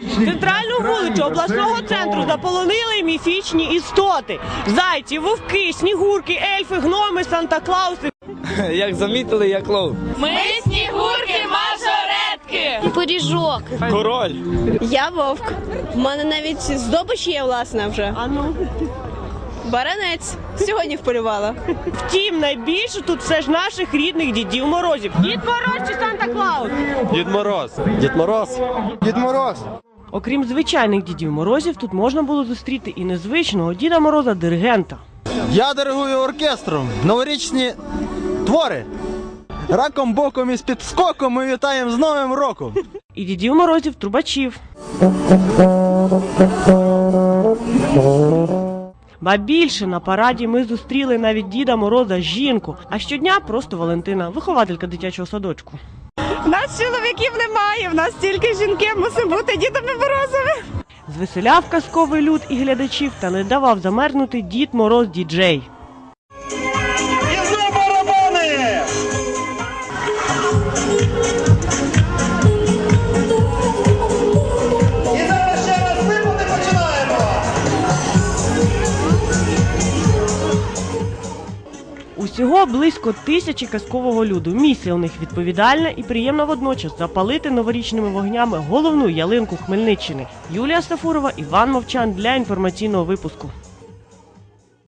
Центральну вулицю обласного центру заполонили міфічні істоти: зайці, вовки, снігурки, ельфи, гноми, Санта-Клауси. Як замітили, я клоун. Ми снігурки мажоретки. Пиріжок. Король. Я вовк. У мене навіть здобич є власна вже. А ну. Баранець. Сьогодні вполювала. Втім, найбільше тут все ж наших рідних дідів морозів. Дід Мороз чи Санта-Клаус? Дід Мороз. Дід Мороз. Дід Мороз. Окрім звичайних дідів морозів, тут можна було зустріти і незвичного Діда Мороза диригента. Я диригую оркестром. Новорічні твори. Раком боком і з підскоком ми вітаємо з Новим роком. І дідів морозів трубачів. Ба більше на параді ми зустріли навіть Діда Мороза жінку, а щодня просто Валентина, вихователька дитячого садочку. Нас чоловіків немає, в нас тільки жінки мусимо бути дідами морозами. Звеселяв казковий люд і глядачів та не давав замерзнути Дід Мороз діджей. Усього близько тисячі казкового люду. Місія у них відповідальна і приємна водночас запалити новорічними вогнями головну ялинку Хмельниччини. Юлія Сафурова, Іван Мовчан для інформаційного випуску.